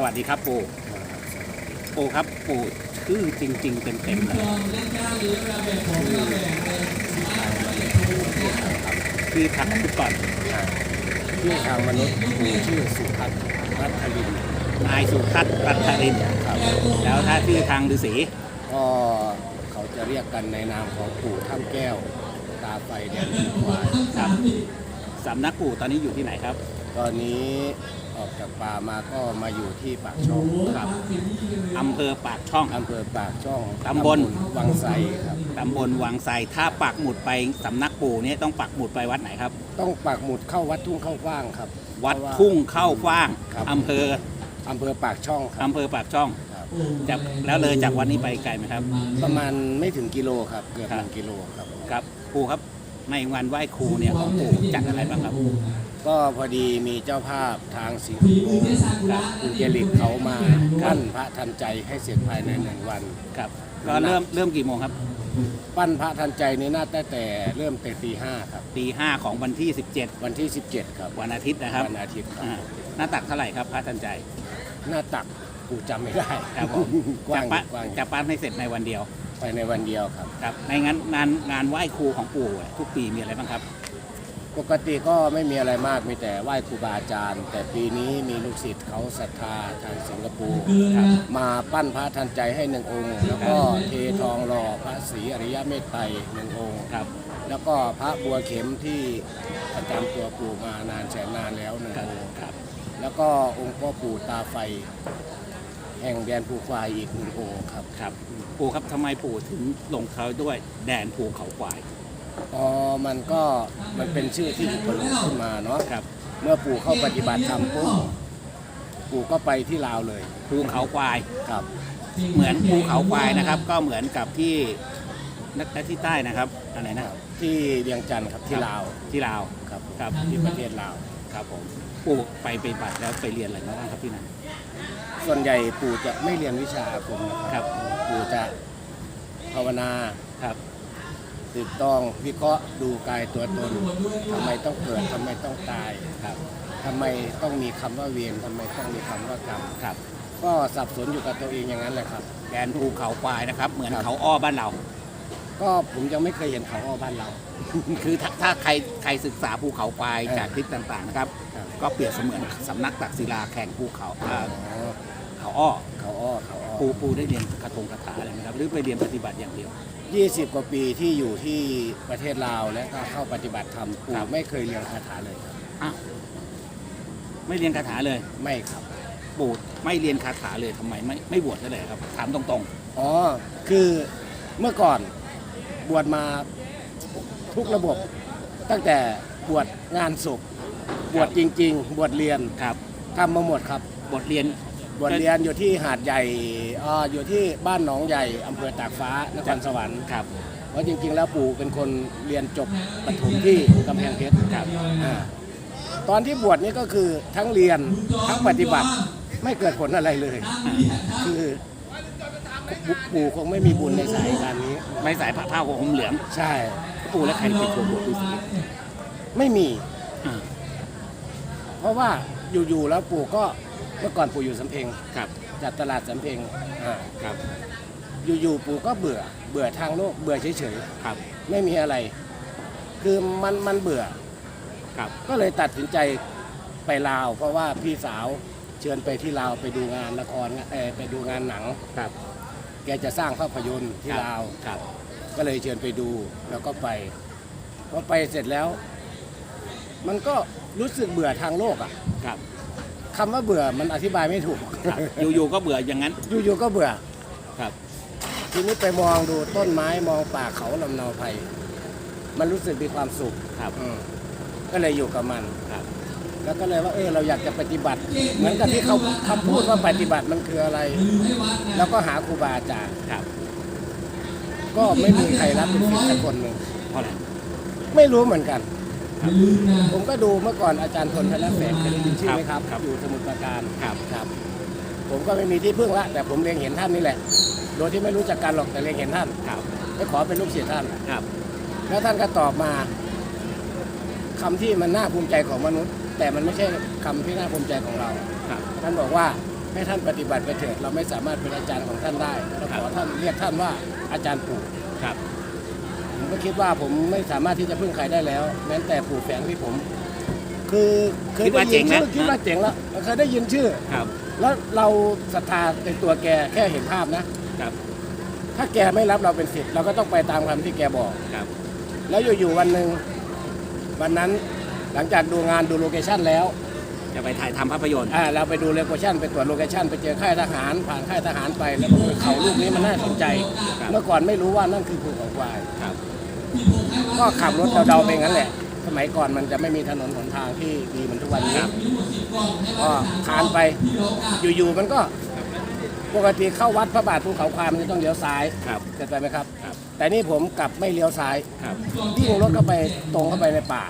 สวัสดีครับปู่ปู่ครับปู่ชื่อจริง ๆ เต็มๆเลยคือทางพุทธก่อนชื่อทางมนุษย์มีชื่อสุพัฒน์รัตลินนายสุทัศน์รัตรินครับ แล้วถ้าชื่อทางฤาษีก็เขาจะเรียกกันในนามของปู่ถ้ำแก้ว ตาไฟแดนควายครับสำนักปู่ตอนนี้อยู่ที่ไหนครับ ตอนนี้ ออกจากป่ามาก็มาอยู่ที่ปากช่องครับอำเภอปากช่อง อำเภอปากช่องตำบล วังไซครับ ตำบลวังไทรถ้าปักหมุดไปสำนักปู่เนี่ยต้องปักหมุดไปวัดไหนครับ ต้องปักหมุดเข้าวัดทุ่งเข้าฟ้างครับ วัดเพราะาทุ่งเข้าฟ้างครับ อำเภออำเภอปากช่องครับอำเภอปากช่องครับ จากแล้วเลยจากวันนี้ไปไกลไหมครับ ประมาณไม่ถึงกิโลครับ เกือบคหรับนึ่งกิโลครับ ครับปู่ครับในวันไหว้ครูเนี่ยของปู่จัดอะไรบ้างครับ ก็พอดีมีเจ้าภาพทางสิงคโปร์ครับคุณเจริกเขามาปั้นพระทันใจให้เสร็จภายในหนึ่งวันครับก็เริ่มเริ่มกี่โมงครับ ปั้นพระทันใจนี่น่าตั้งแต่เริ่มแต่ตีห้าครับตีห้าของวันที่วันที่ 17 ครับ17วันอาทิตย์นะครับวันอาทิตย์ครับอ่าหน้าตักเท่าไหร่ครับพระทันใจหน้าตักกูจำไม่ได้ครับผมกว้าจะงปะกว้างจะปั้นให้เสร็จในวันเดียวไปในวันเดียวครับ ครับในงานงานงานไหว้ครูของปู่อะทุกปีมีอะไรบ้างครับ ปกติก็ไม่มีอะไรมากมีแต่ไหว้ครูบาอาจารย์ แต่ปีนี้มีลูกศิษย์เขาศรัทธาทางสิงคโปร์ครับมาปั้นพระทันใจให้หนึ่งองค์ แล้วก็เททองหล่อพระศรีอริยเมตไตรหนึ่งองค์ครับ แล้วก็พระบัวเข็มที่ประจำตัวปู่มานานแสนนานแล้วหนึ่งองค์ครับ แล้วก็องค์พ่อปู่ตาไฟ แห่งแดนภูควายอีกหนึ่งองค์ครับ ครับ ปู่ครับทำไมปู่ถึงลงเขาด้วยแดนภูเขาควาย อ๋อมันก็มันเป็นชื่อที่อุปโลกขึ้นมาเนาะครับ เมื่อปู่เข้าปฏิบัติธรรมปุ๊บปู่ก็ไปที่ลาวเลยภูเขาควาย ครับ เหมือนภูเขาควายนะครับ ก็เหมือนกับที่นักที่ใต้นะครับอะไรนะที่เวียงจันทร์ครับที่ลาวที่ลาวครับครับที่ประเทศลาวครับผมปู่ไปไปฏิบัติแล้วไปเรียนอะไรมาบ้างครับที่นั่นส่วนใหญ่ปู่จะไม่เรียนวิชาอาคมนะคครัรับบปู่จะภาวนาครับ ติดต้องวิเคราะห์ดูกายตัวตนทำไมต้องเกิดทำไมต้องตายครับทำไมต้องมีคำว่าเวรทำไมต้องมีคำว่ากรรมครับ ก็สับสนอยู่กับตัวเองอย่างนั้นแหละครับ แดนภูเขาควายนะครับ เหมือนครับเขาอ้อบ้านเรา ก็ผมยังไม่เคยเห็นเขาอ้อบ้านเรา คือถ้าถ้าใครใครศึกษาภูเขาควายเออจากคลิปต่างๆนะครับครับ ก็เปรียบเสมือนสำนักตักศิลาแข่งภูเขาอ่าอ๋อเขาอ้อเขาอ้อเขาอ้อ ปูปูได้เรียนคาถงคาถาอะไรไหมครับ หรือไปเรียนปฏิบัติอย่างเดียว 20 กว่าปีที่อยู่ที่ประเทศลาวและก็เข้าปฏิบัติธรรมปู่ครับไม่เคยเรียนคาถาเลยครับอ้าวไม่เรียนคาถาเลย ไม่ครับ ปู่ไม่เรียนคาถาเลยทำไมไม่ไม่บวชเลยครับ ถามตรงอ๋อ คือเมื่อก่อนบวชมาทุกระบบ ตั้งแต่บวชงานศพบวชจริง ๆ บวชเรียนๆ ครับ ทำมาหมดครับ บทเรียน บวชเรียนอยู่ที่หาดใหญ่อ่าอยู่ที่บ้านหนองใหญ่อำเภอตากฟ้านครสวรรค์ครับ เพราะจริงๆ แล้วปู่เป็นคนเรียนจบประถมที่กำแพงเพชรครับอ่าตอนที่บวชนี่ก็คือทั้งเรียนทั้งปฏิบัติไม่เกิดผลอะไรเลย คือปู่คงไม่มีบุญในสายการนี้ ไม่สายผ้าผ้าห่มเหลืองใช่ ปู่และใครเป็นตัวบวชฤาษีไม่มีอ่าเพราะว่าอยู่ๆแล้วปู่ก็ เมื่อก่อนปู่อยู่สำเพ็งครับจัดตลาดสำเพ็งอ่าครับ อยู่ๆปู่ก็เบื่อ เบื่อทางโลก เบื่อเฉยครับ ๆ ไม่มีอะไร คือมันมันเบื่อ ครับ ก็เลยตัดสินใจไปลาว เพราะว่าพี่สาวเชิญไปที่ลาวไปดูงานละครเออไปดูงานหนัง ครับ แกจะสร้างภาพยนตร์ที่ลาว ครับ ก็เลยเชิญไปดูแล้วก็ไปพอไปเสร็จแล้ว มันก็รู้สึกเบื่อทางโลกอะครับ คำว่าเบื่อมันอธิบายไม่ถูกครับอยู่ๆก็เบื่ออย่างนั้น อยู่ๆก็เบื่อครับ ทีนี้ไปมองดูต้นไม้มองป่าเขาลำเนาไพรมันรู้สึกมีความสุขครับอืมก็เลยอยู่กับมันครับ แล้วก็เลยว่าเออเราอยากจะปฏิบัติ เหมือนกับที่เขาคำพูดว่าปฏิบัติมันคืออะไร แล้วก็หาครูบาอาจารย์ครับ ก็ไม่มีใครรับเป็นศิษย์สักคนหนึ่งเพราะอะไรไม่รู้เหมือนกัน ผมก็ดูเมื่อก่อนอาจารย์พลพละแฝงเคยได้ยินชื่อไหมครับครับ อยู่สมุทรปราการครับครับ ผมก็ไม่มีที่พึ่งละ แต่ผมเรียงเห็นท่านนี่แหละ โดยที่ไม่รู้จักกันหรอกแต่เรียงเห็นท่านครับไปขอเป็นลูกศิษย์ท่านครับ แล้วท่านก็ตอบมาคำที่มันน่าภูมิใจของมนุษย์ แต่มันไม่ใช่คำที่น่าภูมิใจของเราครับท่านบอกว่าให้ท่านปฏิบัติไปเถิดเราไม่สามารถเป็นอาจารย์ของท่านได้เราขอท่านเรียกท่านว่าอาจารย์ปู่ครับผม ก็คิดว่าผมไม่สามารถที่จะพึ่งใครได้แล้ว แม้แต่ปู่แฝงที่ผม คือเคยได้ยินชื่อคิดว่าเจ๋งแล้วเคยได้ยินชื่อครับ แล้วเราศรัทธาในตัวแกแค่เห็นภาพนะครับ ถ้าแกไม่รับเราเป็นศิษย์เราก็ต้องไปตามคำที่แกบอกครับ แล้วอยู่ๆวันหนึ่งวันนั้นหลังจากดูงานดูโลเคชั่นแล้วจะไปถ่ายทำภาพยนตร์อ่าเราไปดูโลเคชั่นไปตรวจโลเคชั่นไปเจอค่ายทหารผ่านค่ายทหารไปแล้วก็เขาลูกนี้มันน่าสนใจ เมื่อก่อนไม่รู้ว่านั่นคือภูเขาควายครับ ก็ขับรถเดาๆไปงั้นแหละ สมัยก่อนมันจะไม่มีถนนหนทางที่ดีเหมือนทุกวันนี้ครับก็ทานไปอยู่ๆมันก็ปกติเข้าวัดพระบาทภูเขาควายมันจะต้องเลี้ยวซ้ายครับเกิดไปไหมครับครับ แต่นี่ผมกลับไม่เลี้ยวซ้ายครับวิ่งรถเข้าไปตรงเข้าไปในป่า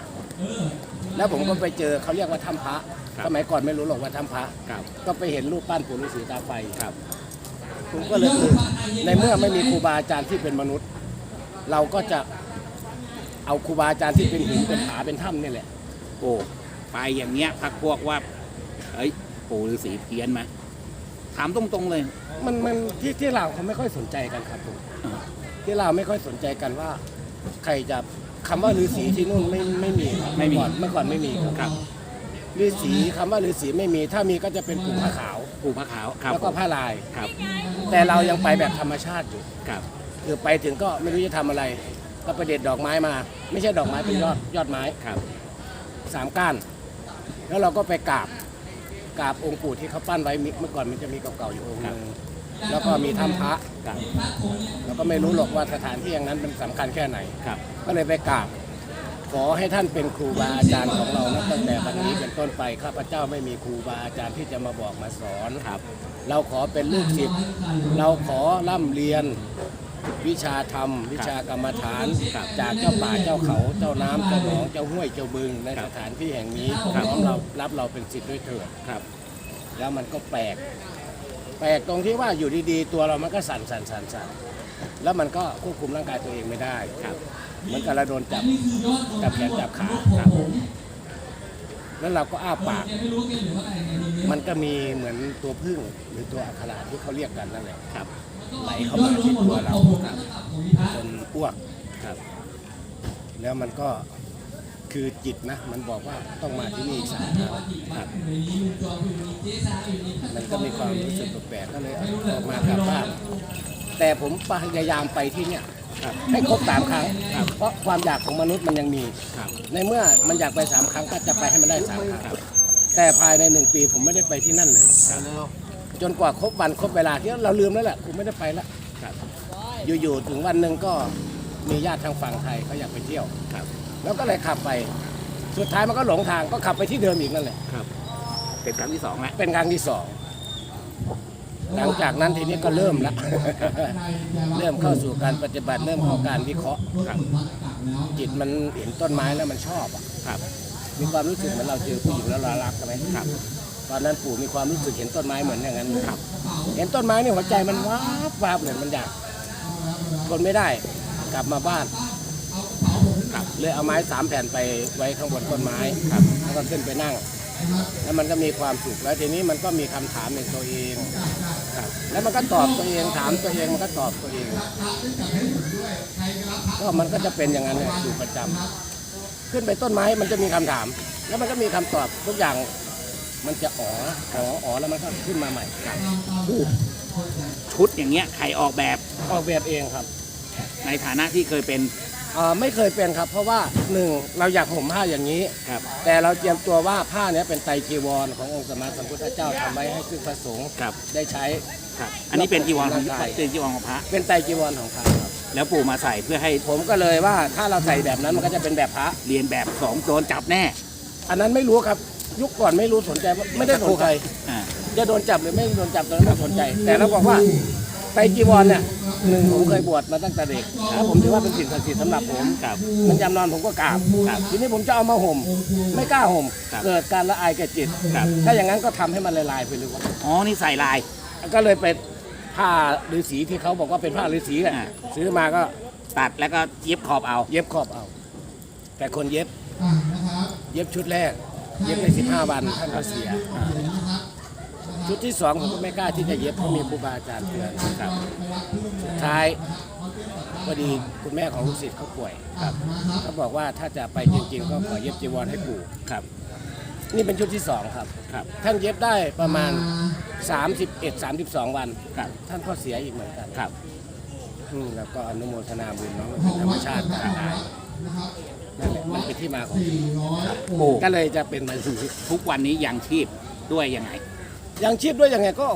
แล้วผมก็ไปเจอเขาเรียกว่าถ้ำพระครับสมัยก่อนไม่รู้หรอกว่าถ้ำพระครับก็ไปเห็นรูปปั้นปู่ฤาษีตาไฟครับผมก็เลยคือในเมื่อไม่มีครูบาอาจารย์ที่เป็นมนุษย์ เราก็จะ เอาครูบาอาจารย์ที่เป็นหินเป็นผาเป็นถ้ำนี่แหละ โอ้ไปอย่างเงี้ยพักพวกว่าเอ้ยปู่ฤาษีเพี้ยนไหมถามตรงๆเลย มันมันที่ที่เราวเขาไม่ค่อยสนใจกันครับผมอ่าที่เราวไม่ค่อยสนใจกันว่า ใครจะคำว่าฤาษีที่นู่นไม่ไม่มีครับไม่มี เอก่อนเมื่อก่อนไม่มีครับครับฤาษีคำว่าฤาษีไม่มี ถ้ามีก็จะเป็นปู่ผ้าขาว ปู่พระขาวครับแล้วก็ผ้าลาย ครับแต่เรายังไปแบบธรรมชาติอยู่ ครับ คือไปถึงก็ไม่รู้จะทำอะไร ก็ไปเด็ดดอกไม้มา ไม่ใช่ดอกไม้เป็นยอดยอดไม้ครับสามก้าน แล้วเราก็ไปกราบกราบองค์ปู่ที่เขาปั้นไว้มิเมื่อก่อนมันจะมีเก่าๆอยู่องค์หนึงแล้วก็มีถ้ำพระครับเราก็ไม่รู้หรอกว่าสถานที่อย่างนั้นเป็นสำคัญแค่ไหน ครับ ก็เลยไปกราบขอให้ท่านเป็นครูบาอาจารย์ของเรานะตั้งแต่วันนี้เป็นต้นไปข้าพเจ้าไม่มีครูบาอาจารย์ที่จะมาบอกมาสอนครับ เราขอเป็นลูกศิษย์เราขอร่ำเรียน วิชาธรรม วิชากรรมฐานครับจากเจ้าป่าเจ้าเขาเจ้าน้ำเจ้าหนองเจ้าห้วยเจ้าบึงในครัสบถานที่แห่งนี้ครับน้อมเรารับเราเป็นศิษย์ด้วยเถิดครับแล้วมันก็แปลก แปลกตรงที่ว่าอยู่ดีๆ ตัวเรามันก็สั่นสั่นสั่นสั่นแล้วมันก็ควบคุมร่างกายตัวเองไม่ได้ครับเหมันกับเราโดนจับจับแขนจับขาแล้วเราก็อ้าปาก มันก็มีเหมือนตัวพึ่งหรือตัวอัคราที่เขาเรียกกันนั่นแหละครับ ไหลเข้ามาที่ตัวเราครับจนอ้วกครับ แล้วมันก็คือจิตนะ มันบอกว่าต้องมาที่นี่อีกสามครั้งครับมันก็มีความรู้สึกแปลกๆก็เลยออกมากลับบ้านแต่ผมพยายามไปที่เนี่ยครับให้ครบสามครั้ง เพราะความอยากของมนุษย์มันยังมี ในเมื่อมันอยากไปสามครั้งก็จะไปให้มันได้สามครั้งแต่ภายในหนึ่งปีผมไม่ได้ไปที่นั่นเลย จนกว่าครบวันครบเวลาที่เราลืมแล้วแหละผมไม่ได้ไปละครับอยู่ๆถึงวันหนึ่งก็มีญาติทางฝั่งไทยเขาอยากไปเที่ยวครับ แล้วก็เลยขับไป สุดท้ายมันก็หลงทางก็ขับไปที่เดิมอีกนั่นแหละครับ เป็นครั้งที่สองแล้วเป็นครั้งที่สองหลังจากนั้นทีนี้ก็เริ่มละเริ่มเข้าสู่การปฏิบัติเริ่มเข้าการวิเคราะห์ครับจิตมันเห็นต้นไม้แล้วมันชอบอะครับ มีความรู้สึกเหมือนเราเจอผู้หญิงแล้วเรารักใช่ไหมครับ ตอนนั้นปู่มีความรู้สึกเห็นต้นไม้เหมือนอย่างนั้นครับ เห็นต้นไม้นี่หัวใจมันวาบวาบเลยมันอยากทนไม่ได้กลับมาบ้านครับเลยเอาไม้สามแผ่นไปไว้ข้างบนต้นไม้ครับแล้วก็ขึ้นไปนั่ง แล้วมันก็มีความสุขแล้วทีนี้มันก็มีคำถามในตัวเองครับแล้วมันก็ตอบตัวเองถามตัวเองมันก็ตอบตัวเองก็มันก็จะเป็นอย่างนั้นเนี่ยอยู่ประจำขึ้นไปต้นไม้มันจะมีคำถาม แล้วมันก็มีคำตอบทุกอย่าง มันจะอ๋ออ๋ออ๋อแล้วมันก็ขึ้นมาใหม่ครับชุดอย่างเงี้ยใครออกแบบออกแบบเองครับในฐานะที่เคยเป็นอ่าไม่เคยเป็นครับ เพราะว่าหนึ่งเราอยากห่มผ้าอย่างนี้ ครับ แต่เราเตรียมตัวว่าผ้าเนี้ยเป็นไตรจีวรขององค์สมมาสัมพุทธเจ้าทำไว้ให้ซึ่งพระสงฆ์ครับ ได้ใช้ ครับ อันนี้เป็นจีวรของร่างกายเป็นจีวรของพระ เป็นไตรจีวรของพระครับ แล้วปู่มาใส่เพื่อให้ผมก็เลยว่าถ้าเราใส่แบบนั้นมันก็จะเป็นแบบพระเรียนแบบสองโจรจับแน่ อันนั้นไม่รู้ครับ ยุคก่อนไม่รู้สนใจไม่ได้สนใจอ่าจะโดนจับหรือไม่โดนจับตอนนั้นไม่สนใจ แต่เราบอกว่าไตรจีวรเนี่ยหนึ่งผมเคยบวชมาตั้งแต่เด็กแล้วผมถือว่าเป็นสิ่งศักดิ์สิทธิ์สำหรับผมครับมันยำนอนผมก็กราบครับทีนี้ผมจะเอามาห่ม ไม่กล้าห่มครับเกิดการละอายแก่จิตครับถ้าอย่างนั้นก็ทำให้มันละลายไปเลยว่าอ๋อนี่ใส่ลาย ก็เลยไปผ้าฤาษีที่เขาบอกว่าเป็นผ้าฤาษีอะอ่าซื้อมาก็ตัดแล้วก็เย็บขอบเอา เย็บขอบเอา แต่คนเย็บ เย็บชุดแรก เย็บไป15 วันท่านก็เสียชุดที่สองผมก็ไม่กล้าที่จะเย็บเพราะมีครูบาอาจารย์เตือนครับสุดท้ายพอดีคุณแม่ของลูกศิษย์เขาป่วยครับเขาบอกว่าถ้าจะไปจริงๆ ก็ขอเย็บจีวรให้ปู่ครับ นี่เป็นชุดที่สองครับครับ ท่านเย็บได้ประมาณ 31 32 วันครับท่านก็เสียอีกเหมือนกันครับอืมแล้วก็อนุโมทนาบุญเนาะมันเป็นธรรมชาติการตาย นั่นแหละมันเป็นที่มาของปู่ก็เลยจะเป็นมันทุกวันนี้ยังชีพด้วยยังไง ยังชีพด้วยยังไงก็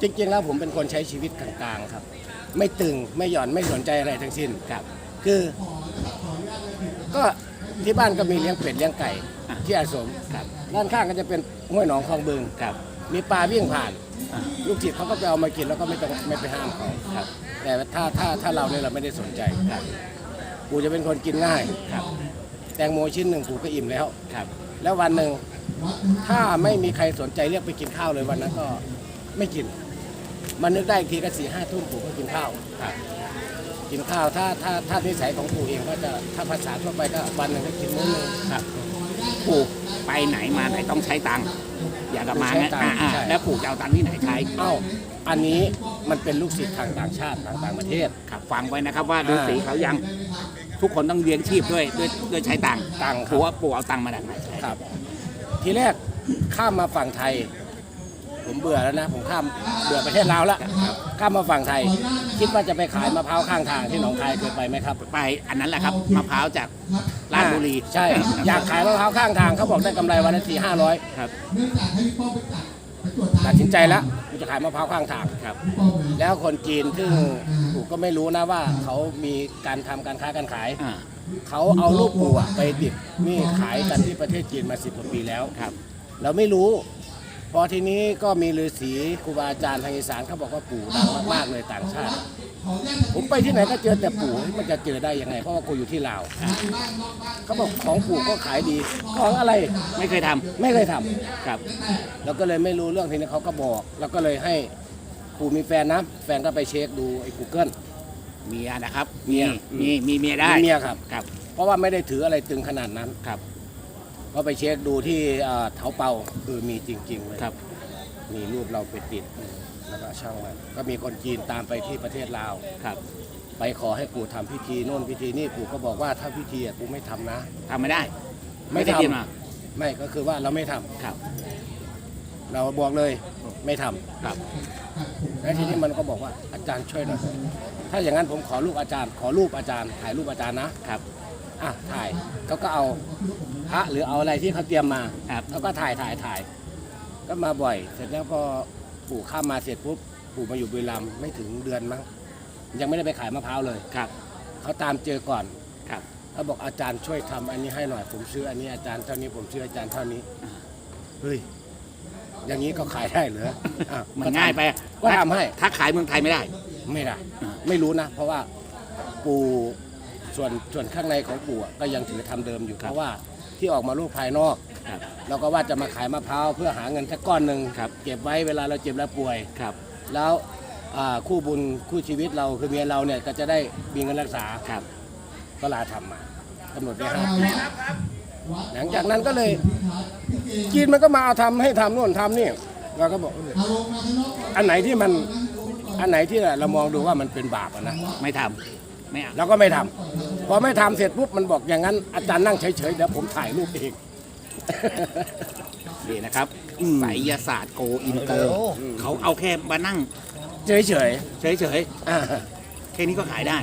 จริงๆแล้วผมเป็นคนใช้ชีวิตกลางๆครับ ไม่ตึงไม่หย่อนไม่สนใจอะไรทั้งสิ้นครับ คือ ก็ที่บ้านก็มีเลี้ยงเป็ดเลี้ยงไก่อะที่อาสมครับด้านข้างก็จะเป็นห้วยหนองคลองบึงครับ มีปลาวิ่งผ่านอะลูกศิษย์เขาก็ไปเอามากินแล้วก็ไม่ต้องไม่ไปห้ามเขาครับ แต่ถ้าถ้าถ้าเราเนี่ยเราไม่ได้สนใจครับ ปู่จะเป็นคนกินง่าย ครับแตงโมชิ้นหนึ่งปู่ก็อิ่มแล้ว ครับ แล้ววันหนึ่งถ้าไม่มีใครสนใจเรียกไปกินข้าวเลยวันนั้นก็ไม่กิน มันนึกได้อีกทีก็สี่ห้าทุ่มปู่ก็กินข้าว ครับกินข้าวถ้าถ้าถ้านิสัยของปู่เองก็จะถ้าภาษาทั่วไปก็วันหนึ่งก็กินมื้อหนึง ครับปู่ไปไหนมาไหนต้องใช้ตังค์อย่ากลับมาใช้นะตังค์อ่าอ่าใช่แล้วปู่จะเอาตังค์ที่ไหนใช้เอ้าอันนี้มันเป็นลูกศิษย์ทางต่างชาติทางต่างประเทศ ครับฟังไว้นะครับว่าอ่าฤาษีเขายัง ทุกคนต้องเลี้ยงชีพด้วยด้วยด้วยใช้ตังค์ตังค์ครับ ปู่ว่าปู่เอาตังค์มาจากไหนใช้ครับ ทีแรกข้ามมาฝั่งไทย ผมเบื่อแล้วนะ ผมข้ามเบื่อประเทศลาวแล้วข้ามมาฝั่งไทย คิดว่าจะไปขายมะพร้าวข้างทางที่หนองคายเคยไปไหมครับไปอันนั้นแหละครับมะพร้าวจากราชบุรีใช่ อยากขายมะพร้าวข้างทางเขาบอกได้กำไรวันละสี่ห้าร้อยครับ ตัดสินใจแล้วกูจะขายมะพร้าวข้างทางครับ แล้วคนจีนซึ่งผมก็ไม่รู้นะว่าเขามีการทำการค้าการขาย อ่า เขาเอารูปปู่อะไปติดนี่ขายกันที่ประเทศจีนมาสิบกว่าปีแล้วครับ เราไม่รู้ พอทีนี้ก็มีฤาษีครูบาอาจารย์ทางอีสานเขาบอกว่าปู่ดังมากๆเลยต่างชาติ ผมไปที่ไหนก็เจอแต่ปู่มันจะเจอได้ยังไง เพราะว่ากูอยู่ที่ลาวเขาบอกของปู่ก็ขายดี ของอะไรไม่เคยทำไม่เคยทำครับเราก็เลยไม่รู้เรื่องทีนี้เขาก็บอกแล้วก็เลยให้ปู่มีแฟนนะแฟนก็ไปเช็คดูไอ้ Google เมียนะครับ เมียมีมีเมียได้มีเมียครับ ครับ เพราะว่าไม่ได้ถืออะไรตึงขนาดนั้นครับ ก็ไปเช็คดูที่เอ่อเถาเปาคือมีจริงๆเลยครับ มีรูปเราไปติดแล้วก็ช่างมันก็มีคนจีนตามไปที่ประเทศลาวครับ ไปขอให้ปู่ทำพิธีโน่นพิธีนี่ปู่ก็บอกว่าถ้าพิธีอะกูไม่ทำนะทำไม่ได้ ไม่ได้ทำกินมาไม่ก็คือว่าเราไม่ทำครับ เราบอกเลยไม่ทำครับแล้วทีนี้มันก็บอกว่าอาจารย์ช่วยหน่อยถ้าอย่างนั้นผมขอรูปอาจารย์ ขอรูปอาจารย์ ถ่ายรูปอาจารย์นะครับ อะถ่ายเขาก็เอาพ ระหรือเอาอะไรที่เขาเตรียมมาครับเขาก็ถ่ายถ่ายถ่าย ก็มาบ่อย เสร็จแล้วพอปู่ข้ามมาเสร็จปุ๊บปู่มาอยู่บุรีรัมย์ไม่ถึงเดือนมั้งยังไม่ได้ไปขายมะพร้าวเลยครับ เขาตามเจอก่อนครับ เขาบอกอาจารย์ช่วยทำอันนี้ให้หน่อยผมซื้ออันนี้อาจารย์เท่านี้ผมซื้ออาจารย์เท่านี้เฮ้ยอย่างนี้ก็ขายได้เหรออะมันก็ทำง่ายไปก็ทำให้ ถ้าขายเมืองไทยไม่ได้ ไม่ได้อ่าไม่รู้นะ เพราะว่าปู่ส่วนส่วนข้างในของปู่อะก็ยังถือทำเดิมอยู่เพราะว่า ที่ออกมาลูกภายนอกครับ เราก็ว่าจะมาขายมะพร้าวเพื่อหาเงินสักก้อนหนึ่งครับ เก็บไว้เวลาเราเจ็บแล้วป่วย ครับ แล้วอ่าคู่บุญคู่ชีวิตเราคือเมียเราเนี่ยก็จะได้มีเงินรักษาครับ ก็ลาทำมากำหนดไว้ห้าปีหลังจากนั้นก็เลยจีนมันก็มาเอาทำให้ทำโน่นทำนี่เราก็บอกเอออันไหนที่มันอันไหนที่เรามองดูว่ามันเป็นบาปอะนะไม่ทำ ไม่เอาเราก็ไม่ทำพอไม่ทำเสร็จปุ๊บมันบอกอย่างนั้นอาจารย์นั่งเฉยๆเดี๋ยวผมถ่ายรูปเองดีนะครับอืมไสยศาสตร์โกอินเตอร์ เขาเอาแค่มานั่งเฉยเฉยๆอ่าๆแค่นี้ก็ขายได้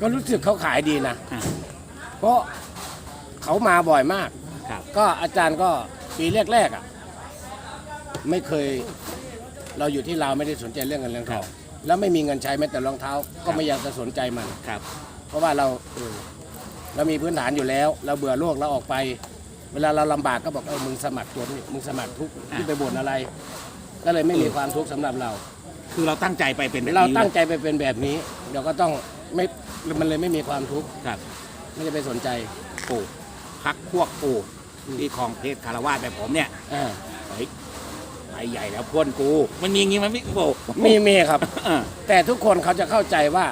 ก็รู้สึกเขาขายดีนะอ่าเพราะเขามาบ่อยมากครับ ก็อาจารย์ก็ปีแรกๆอะ ไม่เคย เราอยู่ที่ลาวไม่ได้สนใจเรื่องเงินเรื่องทอง แล้วไม่มีเงินใช้แม้แต่รองเท้า ก็ไม่อยากจะสนใจมัน ครับ เพราะว่าเราเออเรามีพื้นฐานอยู่แล้ว เราเบื่อโลกเราออกไป เวลาเราลำบากก็บอกเออมึงสมัครตัวนี่มึงสมัครทุกข์ที่ไปบ่นอะไร ก็เลยไม่มีความทุกข์สำหรับเรา คือเราตั้งใจไปเป็นแบบเรานี้ตั้งใจไปเป็นแบบนี้เดี๋ยวก็ต้องไม่มันเลยไม่มีความทุกข์ครับ ไม่ได้ไปสนใจปู่พักพวกปู่ที่คลองเพชรคารวาสแบบผมเนี่ย อ่าเฮ้ย ไปใหญ่แล้วพ่นกู มันมีอย่างงี้ไหมพี่ปู่มีมีครับเออแต่ทุกคนเขาจะเข้าใจว่า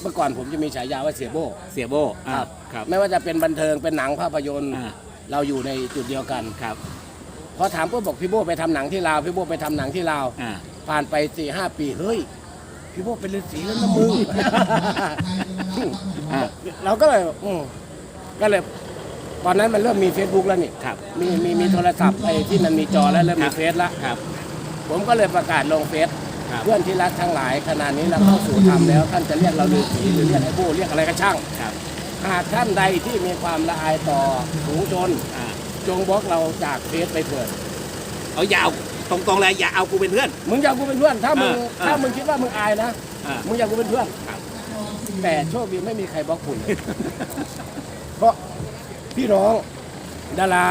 เมื่อก่อนผมจะมีฉายาว่าเสียโบ้เสียโบอ่าครับ ไม่ว่าจะเป็นบันเทิงเป็นหนังภาพยนตร์ อ่า เราอยู่ในจุดเดียวกันครับ พอถามปุ๊บบอกพี่โบไปทำหนังที่ลาวพี่โบไปทำหนังที่ลาวอ่า ผ่านไปสี่ห้าปีเฮ้ยพี่โบเป็นฤาษีแล้วนะมึง อ่า เราก็เลยอืมก็เลย ตอนนั้นมันเริ่มมี Facebook แล้วนี่ครับมีมีมีโทรศัพท์ไอ้ที่มันมีจอแล้วเริ่มครัมีบเฟซละครับ ผมก็เลยประกาศลงเฟซครับเพื่อนที่รักทั้งหลายขณะนี้เราเข้าสู่ธรรมแล้ว ท่านจะเรียกเราฤาษีหรือเรียกไอ้โบเรียกอะไรก็ช่างครับหากท่านใดที่มีความละอายต่อฝูงชนอ่าจงบล็อกเราจากเฟซไปเถิดเอาอย่าเอาตรงๆเลยอย่าเอากูเป็นเพื่อน มึงอยากกูเป็นเพื่อน ถ้ามึงเออเออถ้ามึงคิดว่ามึงอายนะอ่ามึงอยากกูเป็นเพื่อนครับแต่โชคดีไม่มีใครบล็อกคุณเพราะ พี่น้องดารา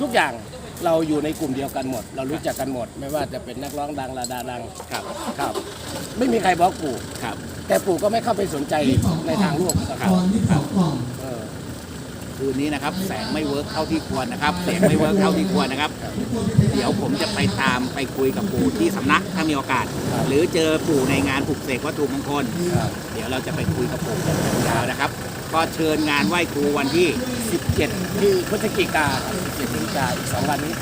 ทุกอย่างเราอยู่ในกลุ่มเดียวกันหมด เรารู้จักกันหมด ไม่ว่าจะเป็นนักร้องดังระดาดังครับครับ ไม่มีใครบล็อกปู่ครับ แต่ปู่ก็ไม่เข้าไปสนใจในทางโลกกับครับเขาครับเออ คืนนี้นะครับ แสงไม่เวิร์กเข้าที่ควรนะครับเสียงไม่เวิร์กเข้าที่ควรนะครับ เดี๋ยวผมจะไปตามไปคุยกับปู่ที่สำนักถ้ามีโอกาสหรือเจอปู่ในงานปลุกเสกวัตถุมงคล ครับ เดี๋ยวเราจะไปคุยกับปู่กันยาวๆนะครับ ก็เชิญงานไหว้ครูวันที่ 17ที่พฤศจิกาครับ17พฤศจิกาอีกสองวันนี้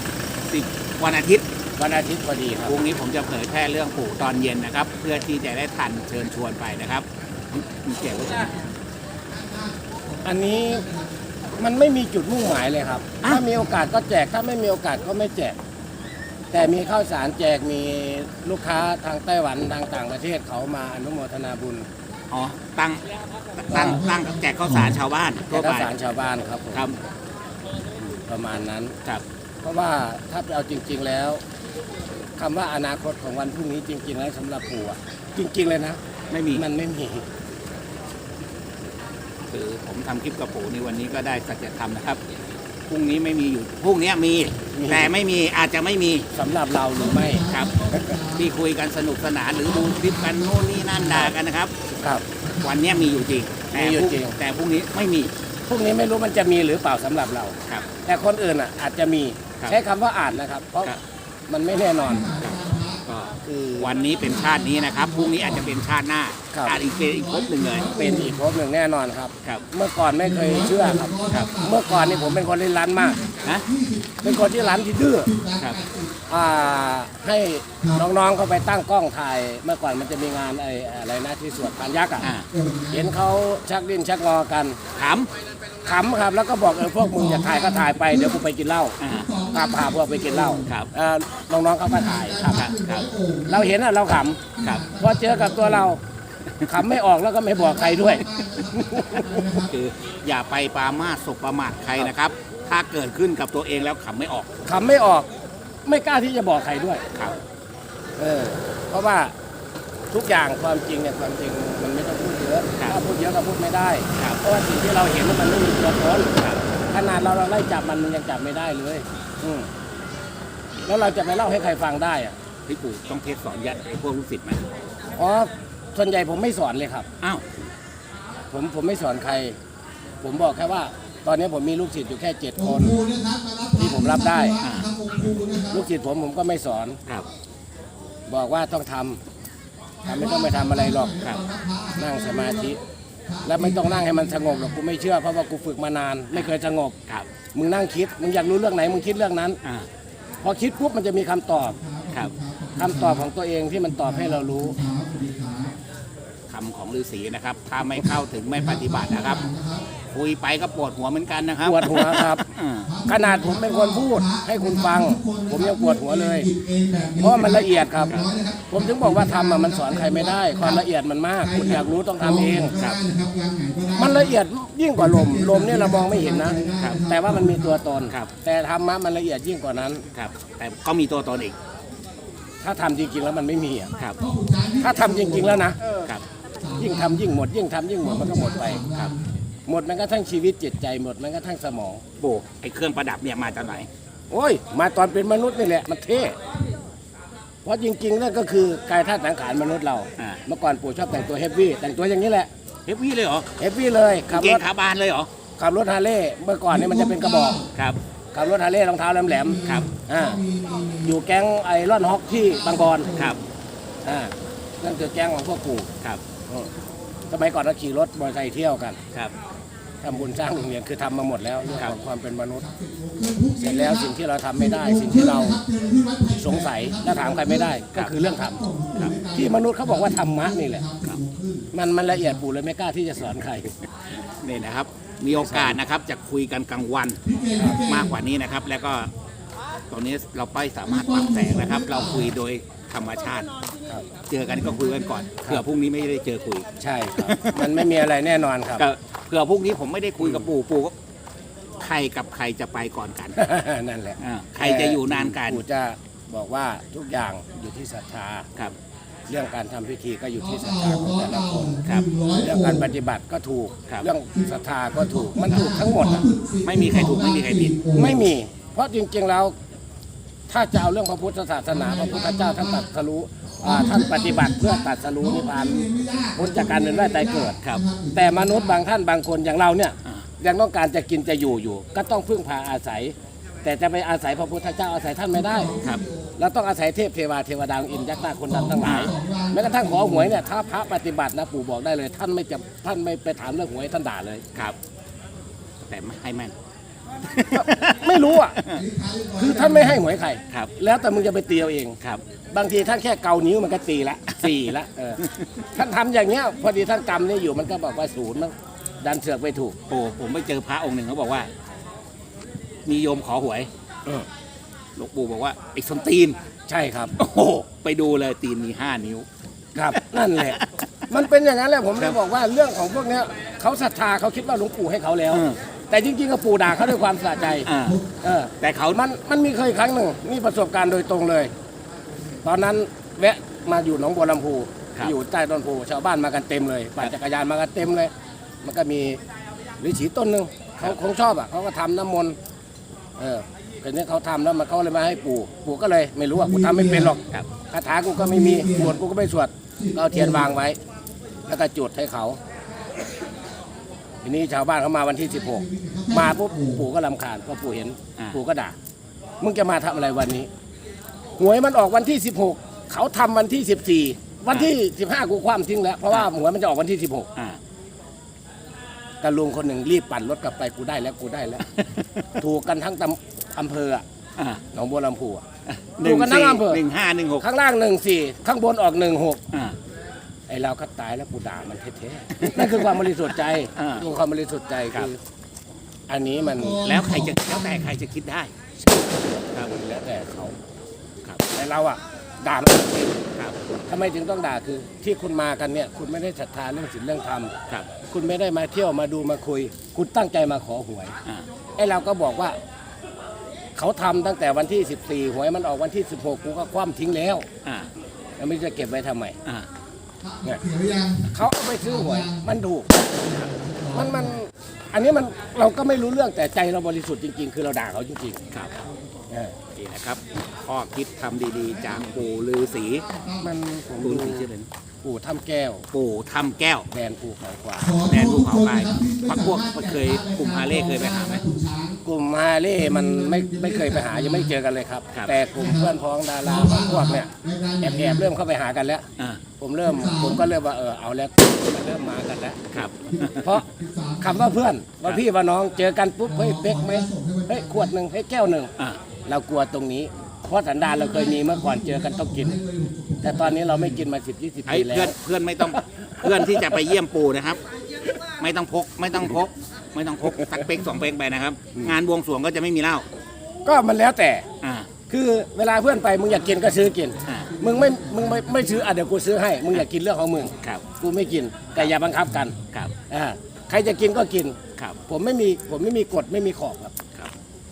10 วันอาทิตย์วันอาทิตย์พอดีครับพรุ่งนี้ผมจะเผยแพร่เรื่องปู่ตอนเย็นนะครับ เพื่อที่จะได้ทันเชิญชวนไปนะครับมีเกี่ยวกับอันนี้มันไม่มีจุดมุ่งหมายเลยครับอะถ้ามีโอกาสก็แจก ถ้าไม่มีโอกาสก็ไม่แจก แต่มีข้าวสารแจก มีลูกค้าทางไต้หวันทางต่างประเทศเขามาอนุโมทนาบุญ อ๋อตั้งตั้งตั้งแจกข้าวสารชาวบ้านแจทั่วกไปข้าวสารชาวบ้านครับผมครับประมาณนั้น ครับ เพราะว่าถ้าไปเอาจริง ๆแล้วคำว่าอนาคตของวันพรุ่งนี้จริงๆแล้วสำหรับปู่อะจริง ๆ เลยนะ ไม่มี มันไม่มี คือผมทำคลิปกับปู่ในวันนี้ก็ได้สัจธรรมนะครับ พรุ่งนี้ไม่มีอยู่ พรุ่งนี้มี มี แต่ไม่มีอาจจะไม่มีสำหรับเราหรือไม่ ครับ ที่คุยกันสนุกสนานหรือดูคลิปกันโน่นนี่นั่นด่ากันนะครับ ค รับ วันนี้มีอยู่จริงแต่มีอยู่พรุ่งจริง แต่พรุ่งนี้ไม่มีพรุ่งนี้ไม่รู้มันจะมีหรือเปล่าสำหรับเรา ครับแต่คนอื่นอะอาจจะมีครับใช้คำว่าอาจนะครับ เพราะครับ มันไม่แน่นอนก็ คือวันนี้เป็นชาตินี้นะครับพรุ่งนี้อาจจะเป็นชาติหน้าครับ อาจอีกเป็นอีกภพหนึ่งเลย เป็นอีกภพหนึ่งแน่นอนครับ ครับเมื่อก่อนไม่เคยเชื่อครับ ครับ เมื่อก่อนนี่ผมเป็นคนที่รั้นมาก นะเป็นคนที่รั้นที่ดื้อครับ อ่าให้น้องๆเขาไปตั้งกล้องถ่าย เมื่อก่อนมันจะมีงานไอ้อะไรนะที่สวดพานยักษ์อะอ่า เห็นเขาชักดิ้นชักงอกัน ถาม ขำครับแล้วก็บอกเออพวกมึงอย่าถ่ายก็ถ่ายไปเดี๋ยวกูไปกินเหล้าอ่าพาพาพวกไปกินเหล้าครับเอ่อน้องๆเขาก็ถ่ายครับครับครับเราเห็นอะเราขครับำพอเจอกับตัวเราขำไม่ออกแล้วก็ไม่บอกใครด้วย คืออย่าไปปรามาสศพประมาทใครนะครับ ถ้าเกิดขึ้นกับตัวเองแล้วขำไม่ออกขำไม่ออก ไม่กล้าที่จะบอกใครด้วยครับ เออ เพราะว่าทุกอย่างความจริงเนี่ยความจริงมันไม่ต้ องพูดเยอะครับถ้าพูดเยอะก็พูดไม่ได้ครับเพราะว่าสิ่งที่เราเห็นมันไม่มีตัวตนครับขนาดเราเราไล่จับมันมันยังจับไม่ได้เลย อืมแล้วเราจะไปเล่าให้ใครฟังได้อะพี่ปู่ต้องเทศสอนยัดไอ้พวกลูกศิษย์ไหมอ๋อส่วนใหญ่ผมไม่สอนเลยครับอ้าวผมผมไม่สอนใคร ผมบอกแค่ว่า ตอนนี้ผมมีลูกศิษย์อยู่แค่เจ็ดคนที่ผมรับได้อ่าลูกศิษย์ผมผมก็ไม่สอนครับบอกว่าต้องทำทำ ไม่ต้องไปทำอะไรหรอกครับนั่งสมาธิ แล้วไม่ต้องนั่งให้มันสงบหรอกกูไม่เชื่อเพราะว่ากูฝึกมานาน ไม่เคยสงบครับมึงนั่งคิดมึงอยากรู้เรื่องไหนมึงคิดเรื่องนั้นอ่าพอคิดปุ๊บมันจะมีคำตอบครับคำตอบของตัวเองที่มันตอบให้เรารู้คำของฤาษีนะครับ ถ้าไม่เข้าถึงไม่ปฏิบัตินะครับ คุยไปก็ปวดหัวเหมือนกันนะครับ ปวดหัวครับอ่าขนาดผมเป็นคนพูดให้คุณฟัง ผมยังปวดหัวเลย เพราะว่ามันละเอียดครับ ผมถึงบอกว่าทำอะมันสอนใครไม่ได้ ความละเอียดมันมาก คุณอยากรู้ต้องทำเองครับ มันละเอียดยิ่งกว่าลม ลมเนี่ยเรามองไม่เห็นนะ แต่ว่ามันมีตัวตนครับ แต่ธรรมะมันละเอียดยิ่งกว่านั้นครับ แต่ก็มีตัวตนอีก ถ้าทำจริงๆแล้วมันไม่มีอะครับ ถ้าทำจริง ๆแล้วนะครับยิ่งทำยิ่งหมด ยิ่งทำยิ่งหมดมันก็หมดไปครับ หมดมันก็ทั้งชีวิตจิตใจหมดมันก็ทั้งสมองปู่ไอ้เครื่องประดับเนี่ยมาจากไหน โอ้ย มาตอนเป็นมนุษย์นี่แหละ มันเท่ เพราะจริงๆนั่นก็คือกายธาตุสังขารมนุษย์เรา อ่า เมื่อก่อนปู่ชอบแต่งตัวเฮฟวี่แต่งตัวอย่างนี้แหละ เฮฟวี่เลยเหรอเฮฟวี่เลยขับเกรงถขาบานเลยเหรอ ขับรถฮาร์เลย์เมื่อก่อนนี่มันจะเป็นกระบอก ครับ ขับรถฮาร์เลย์รองเท้าแหลมครับ ๆอ่าอยู่แก๊งไอรอนฮอกที่บางบอนครับ อ่านั่นคือแก๊งของพวกปู่ครับ อืมสมัยก่อนเราขี่รถมอเตอร์ไซค์เที่ยวกัน ครับ ทำบุญสร้างโรงเรียนคือทำมาหมดแล้วเรื่องครับของความเป็นมนุษย์ เสร็จแล้วสิ่งที่เราทำไม่ได้ สิ่งที่เราสงสัยและถามใครไม่ได้ก็คือเรื่องธรรมที่มนุษย์เขาบอกว่าธรรมะนี่แหละมันมันละเอียดปู่เลยไม่กล้าที่จะสอนใคร นี่นะครับ มีโอกาสนะครับจะคุยกันกลางวันมากกว่านี้นะครับ แล้วก็ตอนนี้เราไปสามารถปรับแสงนะครับ เราคุยโดย ธรรมชาติครับเจอกันก็คุยกันก่อนเผื่อพรุ่งนี้ไม่ได้เจอคุยใช่ครับ มันไม่มีอะไรแน่นอนครับ ก็เผื่อพรุ่งนี้ผมไม่ได้คุยกับปู่ปู่ก็ใครกับใครจะไปก่อนกันนั่นแหละอ่าใครจะอยู่นานกัน ปู่จะบอกว่าทุกอย่างอยู่ที่ศรัทธาครับ เรื่องการทำพิธีก็อยู่ที่ศรัทธาของแต่ละคนครับ เรื่องการปฏิบัติก็ถูก ครับ เรื่องศรัทธาก็ถูกมันถูกทั้งหมดอะไม่มีใครถูกไม่มีใครผิด ไม่มี เพราะจริงๆแล้ว ถ้าจะเอาเรื่องพระพุทธศาสนาพระพุทธเจ้าท่านตรัสรู้อ่าท่านปฏิบัติเพื่อตรัสรู้นิพพานพ้นจากการเวียนว่ายตายเกิด ครับ แต่มนุษย์บางท่านบางคนอย่างเราเนี่ยอ่ายังต้องการจะกินจะอยู่อยู่ ก็ต้องพึ่งพาอาศัย แต่จะไปอาศัยพระพุทธเจ้าอาศัยท่านไม่ได้ครับเราต้องอาศัยเทพเทวาเทวดาอินยักษ์หน้าคนดำทั้งหลายแม้กระทั่งขอหวยเนี่ยถ้าพระปฏิบัตินะปู่บอกได้เลย ท่านไม่จะท่านไม่ไปถามเรื่องหวยท่านด่าเลย ครับ แต่ไม่ให้แม่น ไม่รู้อะ คือท่านไม่ให้หวยใครครับ แล้วแต่มึงจะไปตีเอาเองครับ บางทีท่านแค่เกานิ้วมันก็ตีละสี่ละเออท่านทำอย่างเงี้ยพอดีท่านกำนี่อยู่มันก็บอกว่าศูนย์มั้งดันเสือกไปถูก โอ้ผมไปเจอพระองค์หนึ่งเขาบอกว่า มีโยมขอหวยเออ หลวงปู่บอกว่าไอ้ส้นตีน ใช่ครับ โอ้โหไปดูเลยตีนมีห้านิ้ว ครับ นั่นแหละ มันเป็นอย่างนั้นแหละผมเลยบอกว่าเรื่องของพวกเนี้ยเขาศรัทธาเขาคิดว่าหลวงปู่ให้เขาแล้ว เออ แต่จริงๆก็ปู่ด่าเขาด้วยความสะใจอ่า เออ แต่เขามันมันมีเคยครั้งหนึ่งนี่ประสบการณ์โดยตรงเลย ตอนนั้นแวะมาอยู่หนองบัวลำพูครับ อยู่ใต้ต้นโพชาวบ้านมากันเต็มเลยปั่นจักรยานมากันเต็มเลย มันก็มีฤาษีต้นหนึ่งเขาคงชอบอะเขาก็ทำน้ำมนต์เออทีนี้เขาทำแล้วมันเขาเลยมาให้ปู่ปู่ก็เลย ไม่รู้อะกูทำไม่เป็นหรอกครับคาถากูก็ไม่มีสวดกูก็ไม่สวดก็เอาเทียนวางไว้ แล้วก็จุดให้เขา ทีนี้ชาวบ้านเขามาวันที่ 16 มาปุ๊บปู่ก็ลำคาญเพราะปู่เห็นอ่า ปู่ก็ด่ามึงจะมาทำอะไรวันนี้หวยมันออกวันที่ 16 เขาทำวันที่ 14 วันที่ 15 กูคว่ำทิ้งแล้ว เพราะว่าหวยมันจะออกวันที่ 16 อ่าแต่ลุงคนหนึ่งรีบปั่นรถกลับไปกูได้แล้วกูได้แล้ว ถูกกันทั้งตำอำเภออะอ่าหนองบัวลำพูอะ หนึ่งดูกันทั้งสี่อำเภอหนึ่งห้าหนึ่งหกข้างล่างหนึ่งสี่ข้างบนออกหนึ่งหกอ่าไอ เราก็ตายแล้วกูด่ามันเท่ๆนั่นคือความบริสุทธิ์ใจอ่าคือความบริสุทธิ์ใจครับ คืออันนี้มันแล้วใครจะแล้วแต่ใครจะคิดได้ ครับแล้วแต่เขาครับ แต่เราอะด่ามันเองครับ ทำไมถึงต้องด่าคือที่คุณมากันเนี่ย คุณไม่ได้ศรัทธาเรื่องศีลเรื่องธรรมครับ คุณไม่ได้มาเที่ยวมาดูมาคุย คุณตั้งใจมาขอหวย อ่า ไอเราก็บอกว่า เขาทำตั้งแต่วันที่ 14 หวยมันออกวันที่ 16 กูก็คว่ำทิ้งแล้วอ่า แล้วไม่รู้จะเก็บไว้ทำไม อ่า เนี่ยเขาเอาไปซื้อหวยมันถูก มันมันอันนี้มันเราก็ไม่รู้เรื่องแต่ใจเราบริสุทธิ์จริง ๆ คือเราด่าเขาจริงครับๆเออนี่นะครับข้อคิดทำดีๆ จากปู่ลือศรีมันผมปู่ดูลือศรีชื่ออะไรนะ ปู่ถ้ำแก้วปู่ทำแก้วแดนภูเขาควายแดนภูเขาไฟพักพวกเคยกลุ่มฮาเล่เคยไปหาไหม กลุ่มฮาเล่มันไม่ไม่เคยไปหายังไม่เจอกันเลยครับ ครับ แต่กลุ่มเพื่อนพ้องดาราพวกเนี่ยแอบแอบๆเริ่มเข้าไปหากันแล้ว อ่าผมเริ่มผมก็เริ่มว่าเออเอาแล้วมันเริ่มมากันแล้ว ครับ เพราะคำว่าเพื่อนว่าพี่ว่าน้องเจอกันปุ๊บเฮ้ยเป๊กไหมเฮ้ยขวดหนึ่งเฮ้ยแก้วหนึ่งอ่า เรากลัวตรงนี้ เพราะสันดานเราเคยมีเมื่อก่อนเจอกันต้องกิน แต่ตอนนี้เราไม่กินมาสิบยี่สิบไอ้ปีแล้เพื่อนวเพื่อนไม่ต้อง เพื่อนที่จะไปเยี่ยมปู่นะครับ ไม่ต้องพกไม่ต้องพก ไม่ต้องพกสักเป๊กสองเป๊กไปนะครับ งานบวงสรวงก็จะไม่มีเหล้าก็มันแล้วแต่ อ่า คือเวลาเพื่อนไปมึงอยากกินก็ซื้อกิน อ่า มึงไม่ มึงไม่ไม่ซื้ออะเดี๋ยวกูซื้อให้ มึงอยากกินเรื่องของมึง ครับกูไม่กิน แต่อย่าบังคับกันครับอ่าใครจะกินก็กิน ครับ ผมไม่มี ผมไม่มีกฎไม่มีขอบครับครับ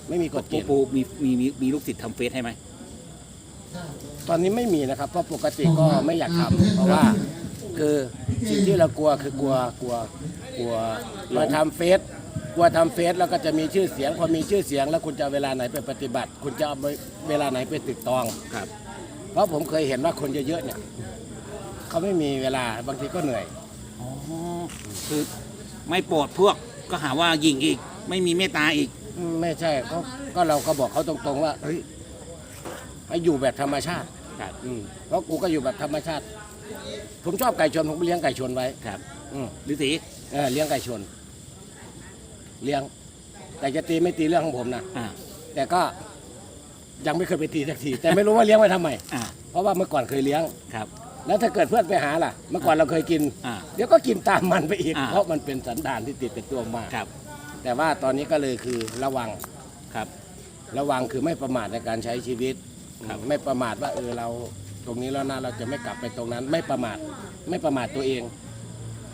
ไม่มีกฎเกปู่ณฑ์ปู่มีมีมีมีลูกศิษย์ทำเฟซให้ไหมตอนนี้ไม่มีนะครับ เพราะปกติก็ไม่อยากทำเพราะว่าคือสิ่งที่เรากลัวคือกลัวกลัวกลัวมาทำเฟซกลัวทำเฟซแล้วก็จะมีชื่อเสียงพอมีชื่อเสียง แล้วคุณจะเอาเวลาไหนไปปฏิบัติ คุณจะเอาเวลาไหนไปติดตอง ครับ เพราะผมเคยเห็นว่าคนเยอะๆเนี่ยเขาไม่มีเวลาบางทีก็เหนื่อย อ๋อ คือไม่โปรดพวกก็หาว่ายิงอีก ไม่มีเมตตาอีกอืม ไม่ใช่ก็ก็เราก็บอกเขาตรงๆว่าเฮ้ยให้อยู่แบบธรรมชาติครับอืมเพราะกูก็อยู่แบบธรรมชาติ ผมชอบไก่ชนผมเลี้ยงไก่ชนไว้ครับอืมฤาษีเออเลี้ยงไก่ชน เลี้ยง แต่จะตีไม่ตีเรื่องของผมนะอ่า แต่ก็ยังไม่เคยไปตีสักที แต่ไม่รู้ว่าเลี้ยงไว้ทำไมอ่า เพราะว่าเมื่อก่อนเคยเลี้ยง ครับ แล้วถ้าเกิดเพื่อนไปหาล่ะ เมื่อก่อนเราเคยกิน อ่า เดี๋ยวก็กินตามมันไปอีก อ่า เพราะมันเป็นสันดานที่ติดเป็นตัวมากครับ แต่ว่าตอนนี้ก็เลยคือระวังครับ ระวังคือไม่ประมาทในการใช้ชีวิตครับ ไม่ประมาทว่าเออเราตรงนี้แล้วนะเราจะไม่กลับไปตรงนั้น ไม่ประมาทไม่ประมาทตัวเอง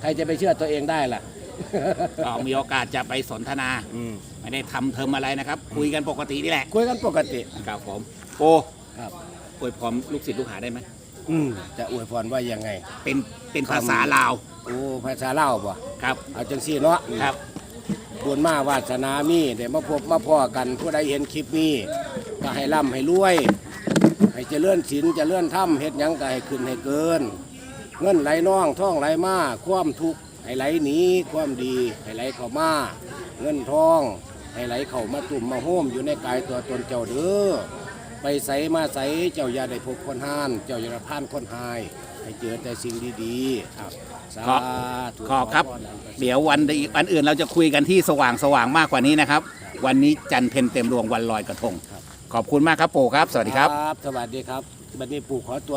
ใครจะไปเชื่อตัวเองได้ล่ะ ก็มีโอกาสจะไปสนทนาไม่ได้ทำเทอมอะไรนะครับ คุยกันปกตินี่แหละคุยกันปกติ ครับผมโอครับ อวยพรลูกศิษย์ลูกหาได้ไหมอืมจะอวยพรว่ายังไง เป็นเป็นภาษาลาวโอ้ภาษาเล่าวบ่ครับ เอาจังซี่เนาะครับ บุญมาวาสนามีเดี๋ยวมาพบมาพ่อกันผู้ใดเห็นคลิปนี้ก็ให้ร่ำให้รวย ให้เจริญศีลเจริญธรรมเฮ็ดหยังก็ให้ขึ้นให้เกิน เงินไหลน่องท่องไหลมาความทุกข์ให้ไหลหนีความดีให้ไหลเข้ามาเงินทอง ให้ไหลเข้ามาตุ่มมาโฮมอยู่ในกายตัวตนเจ้าเด้อไปใสมาใสเจ้าอย่าได้พบคนห้าน เจ้าอย่าได้พานคนหาย ให้เจอแต่สิ่งดีๆครับ ขอธุขอครับพรอันประเสริฐเดี๋ยววันอีกวันอื่นเราจะคุยกันที่สว่างสว่างมากกว่านี้นะครับ วันนี้จันทร์เพ็ญเต็มดวงวันลอยกระทง ขอบคุณมากครับปู่ครับ สวัสดีครับ สวัสดีครับบัดนี้ปู่ขอตัว